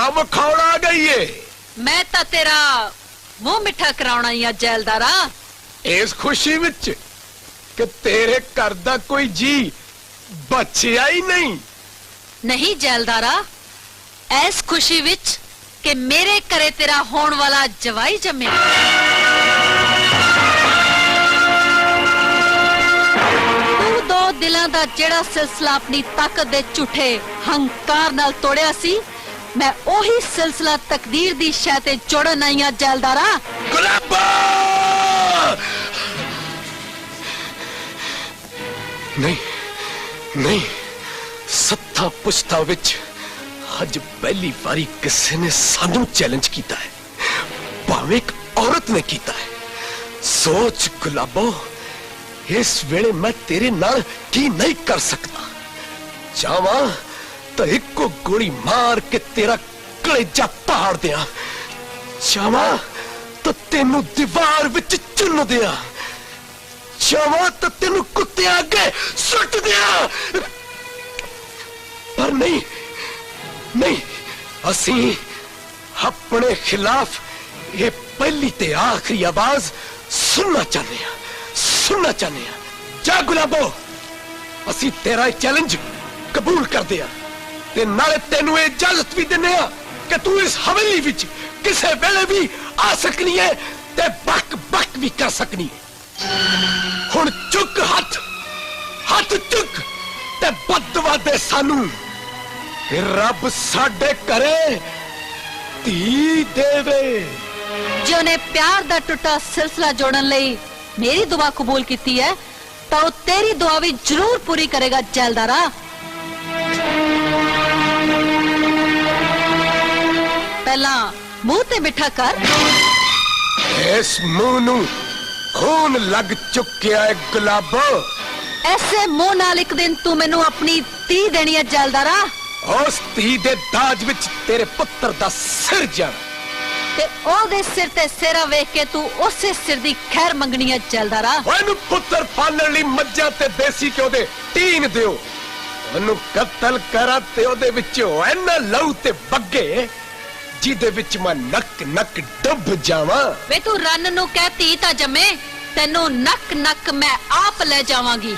ਹਾਂ ਮਖੌੜਾ ਗਈ ਏ ਮੈਂ ਤਾਂ ਤੇਰਾ ਮੂੰਹ ਮਿੱਠਾ ਕਰਾਉਣਾ ਹੀ ਆ ਜੈਲਦਾਰਾ। ਇਸ ਖੁਸ਼ੀ ਵਿੱਚ ਕਿ ਤੇਰੇ ਘਰ ਦਾ ਕੋਈ ਜੀ ਬਚਿਆ ਹੀ ਨਹੀਂ। ਨਹੀਂ ਜੈਲਦਾਰਾ ਐਸ ਖੁਸ਼ੀ ਵਿੱਚ ਕਿ ਮੇਰੇ ਘਰੇ ਤੇਰਾ ਹੋਣ ਵਾਲਾ ਜਵਾਈ ਜੰਮਿਆ। ਤੂੰ ਦੋ ਦਿਲਾਂ ਦਾ ਜਿਹੜਾ ਸਿਲਸਿਲਾ ਆਪਣੀ ਤਾਕਤ ਦੇ ਝੂਠੇ ਹੰਕਾਰ ਨਾਲ ਤੋੜਿਆ ਸੀ ਮੈਂ ਉਹੀ ਸਿਲਸਿਲਾ ਤਕਦੀਰ ਦੀ ਸ਼ੈ ਤੇ ਜੋੜਨ ਆਈ ਆ ਜੈਲਦਾਰਾ ਗੁਲਾਬਾ ਨਹੀਂ ਨਹੀਂ ਸੱਤਾ ਪੁਸ਼ਤਾ ਵਿੱਚ ਅੱਜ ਪਹਿਲੀ ਵਾਰੀ ਕਿਸੇ ਨੇ ਸਾਨੂੰ ਚੈਲੰਜ ਕੀਤਾ ਹੈ ਭਾਵੇਂ ਇੱਕ ਔਰਤ ਨੇ ਕੀਤਾ ਹੈ ਸੋਚ ਗੁਲਾਬੋ ਇਸ ਵੇਲੇ ਮੈਂ ਤੇਰੇ ਨਾਲ ਕੀ ਨਹੀਂ ਕਰ ਸਕਦਾ ਚਾਹਾਂ ਤਾਂ ਇੱਕੋ ਗੋਲੀ ਮਾਰ ਕੇ ਤੇਰਾ ਕਲੇਜਾ ਪਾੜ ਦਿਆਂ। ਚਾਹਾਂ ਤਾਂ ਤੈਨੂੰ ਦੀਵਾਰ ਵਿੱਚ ਚੁੰਨ ਦਿਆਂ। ਚਾਹਾਂ ਤਾਂ ਤੈਨੂੰ ਕੁੱਤਿਆਂ ਅੱਗੇ ਸੁੱਟ ਦਿਆਂ। ਪਰ ਨਹੀਂ ਨਹੀਂ, ਅਸੀਂ ਆਪਣੇ ਖਿਲਾਫ ਇਹ ਪਹਿਲੀ ਤੇ ਆਖਰੀ ਆਵਾਜ਼ ਸੁਣਨਾ ਚਾਹੁੰਦੇ ਹਾਂ। ਸੁਣਨਾ ਚਾਹੁੰਦੇ ਹਾਂ। ਜਾ ਗੁਲਾਬੋ, ਅਸੀਂ ਤੇਰਾ ਇਹ ਚੈਲੰਜ ਕਬੂਲ ਕਰਦੇ ਹਾਂ। ਤੇ ਨਾਲੇ ਤੈਨੂੰ ਇਹ ਇਜਾਜ਼ਤ ਵੀ ਦਿੰਦੇ ਹਾਂ ਕਿ ਤੂੰ ਇਸ ਹਵੇਲੀ ਵਿੱਚ ਕਿਸੇ ਵੇਲੇ ਵੀ ਆ ਸਕਣੀ ਹੈ ਤੇ ਬੱਕ ਬੱਕ ਵੀ ਕਰ ਸਕਣੀ ਹੈ। ਹੁਣ ਚੁੱਕ ਹੱਥ ਹੱਥ ਚੁੱਕ ਤੇ ਬਦਵਾ ਦੇ ਸਾਨੂੰ। ਕਿ ਰੱਬ ਸਾਡੇ ਘਰੇ ਧੀ ਦੇਵੇ। ਜੇ ਉਹਨੇ ਪਿਆਰ ਦਾ ਟੁੱਟਾ ਸਿਲਸਿਲਾ ਜੋੜਨ ਲਈ ਮੇਰੀ ਦੁਆ ਕਬੂਲ ਕੀਤੀ ਹੈ, ਤਾਂ ਉਹ ਤੇਰੀ ਦੁਆ ਵੀ ਜ਼ਰੂਰ ਪੂਰੀ ਕਰੇਗਾ ਜੈਲਦਾਰਾ। ਪਹਿਲਾਂ ਮੂੰਹ ਤੇ ਮਿੱਠਾ ਕਰ। ਇਸ ਮੂੰਹ ਨੂੰ ਖੂਨ ਲੱਗ ਚੁੱਕਿਆ ਹੈ ਗੁਲਾਬੋ। ਐਸੇ ਮੂੰਹ ਨਾਲ ਇੱਕ ਦਿਨ ਤੂੰ ਮੈਨੂੰ ਆਪਣੀ ਧੀ ਦੇਣੀ ਹੈ ਜੈਲਦਾਰਾ। ਉਸ ਧੀ ਦੇ ਦਾਜ ਵਿੱਚ ਤੇਰੇ ਪੁੱਤਰ ਦਾ ਸਿਰ ਜਾਣਾ ਤੇ ਉਹਦੇ ਸਿਰ ਤੇ ਸਿਰਾ ਵੇਖ ਕੇ ਤੂੰ ਉਸੇ ਸਿਰ ਦੀ ਖੈਰ ਮੰਗਣੀ ਹੈ ਜੈਲਦਾਰਾ ਉਹਨੂੰ ਪੁੱਤਰ ਪਾਲਣ ਲਈ ਮੱਝਾਂ ਤੇ ਦੇਸੀ ਘਿਓ ਦੇ ਟੀਨ ਦਿਓ। ਉਹਨੂੰ ਕਤਲ ਕਰਾਂ ਤੇ ਉਹਦੇ ਵਿੱਚੋਂ ਐਨਾ ਲਹੂ ਤੇ ਬੱਗੇ। ਜਿਹਦੇ ਵਿੱਚ ਮੈਂ ਨੱਕ ਨੱਕ ਡੁੱਬ ਜਾਵਾਂ। ਵੇ ਤੂੰ ਰੰਨ ਨੂੰ ਕਹਿ, ਧੀ ਤਾਂ ਜੰਮੇ, ਤੈਨੂੰ ਨੱਕ ਨੱਕ ਮੈਂ ਆਪ ਲੈ ਜਾਵਾਂਗੀ।